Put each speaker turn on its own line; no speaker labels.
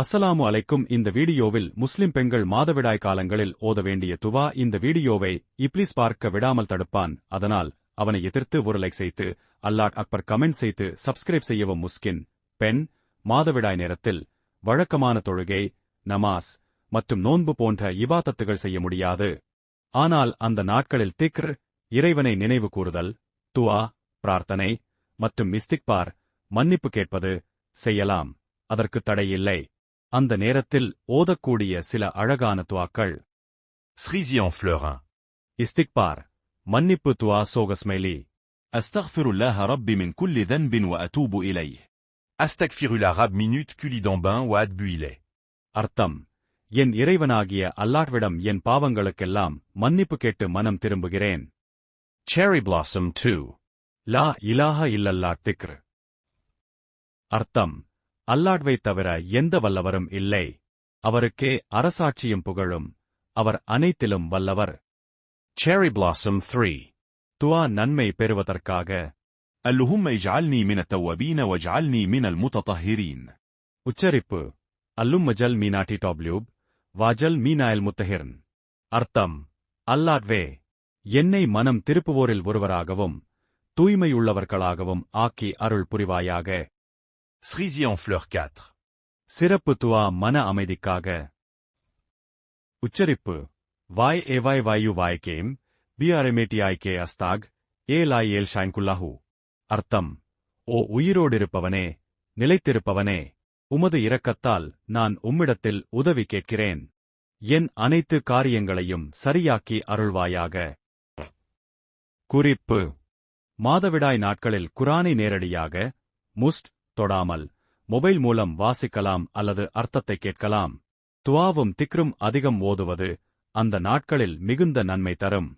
அஸ்ஸலாமு அலைக்கும். இந்த வீடியோவில் முஸ்லிம் பெண்கள் மாதவிடாய் காலங்களில் ஓத வேண்டிய துவா. இந்த வீடியோவை இப்ளிஸ் பார்க்க விடாமல் தடுப்பான். அதனால் அவனை எதிர்த்து ஒரு லைக் செய்து அல்லாட் அக்பர் கமெண்ட் செய்து சப்ஸ்கிரைப் செய்யவும் முஸ்கின். பெண் மாதவிடாய் நேரத்தில் வழக்கமான தொழுகை நமாஸ் மற்றும் நோன்பு போன்ற இபாதத்துகள் செய்ய முடியாது. ஆனால் அந்த நாட்களில் திக்ர் இறைவனை நினைவு கூறுதல் துவா பிரார்த்தனை மற்றும் மிஸ்திக்பார் மன்னிப்பு கேட்பது செய்யலாம். அதற்கு தடையில்லை அந்த நேரத்தில் ஓதக்கூடிய சில அழகான துவாக்கள்.
ஸ்ரீசியன் ஃப்ளோரன்
இஸ்திக்பார். மன்னிப்பு துவா சோகஸ்மைலி.
அஸ்தஃபிருல்லாஹ ரப்பி மின் குல்லி தன்பின் வ அதூபு இலை அஸ்தக்ஃபிருலா ரப் மினியூட் குலி தம்பன் வ அத்பு
அர்த்தம். என் இறைவனாகிய அல்லாட்விடம் என் பாவங்களுக்கெல்லாம் மன்னிப்பு கேட்டு மனம் திரும்புகிறேன்.
செரி பிளாசம் டூ
லா இலாஹ இல்லல்லா திக்ரு. அர்த்தம். அல்லாட்வை தவிர எந்த வல்லவரும் இல்லை அவருக்கே அரசாட்சியும் புகழும் அவர் அனைத்திலும் வல்லவர்
Cherry Blossom 3.
துவா நன்மை பெறுவதற்காக
اللهم اجعلني من التوابين واجعلني من المتطهرين.
உச்சரிப்பு அல்லும் மஜல் மீனாட்டி டாப்லியூப் வாஜல் மீனாயல் முத்தஹிர்ன் அர்த்தம் அல்லாட்வே என்னை மனம் திருப்புவோரில் ஒருவராகவும் தூய்மையுள்ளவர்களாகவும் ஆக்கி அருள் புரிவாயாக
Cerisy en fleur 4.
சிறப்பு துவா மன அமைதிக்காக. உச்சரிப்பு. வாய் ஏவாய் வாயு வாய்கேம் பி கே அஸ்தாக். ஏ லாய் ஏல் ஷாய்குல்லாஹு அர்த்தம். ஓ உயிரோடிருப்பவனே நிலைத்திருப்பவனே உமது இரக்கத்தால் நான் உம்மிடத்தில் உதவி கேட்கிறேன். என் அனைத்து காரியங்களையும் சரியாக்கி அருள்வாயாக. குறிப்பு. மாதவிடாய் நாட்களில் குரானை நேரடியாக முஸ்ட் தொடாமல் மொபைல் மூலம் வாசிக்கலாம் அல்லது அர்த்தத்தை கேட்கலாம். துவாவும் திக்ரும் அதிகம் ஓதுவது அந்த நாட்களில் மிகுந்த நன்மை தரும்.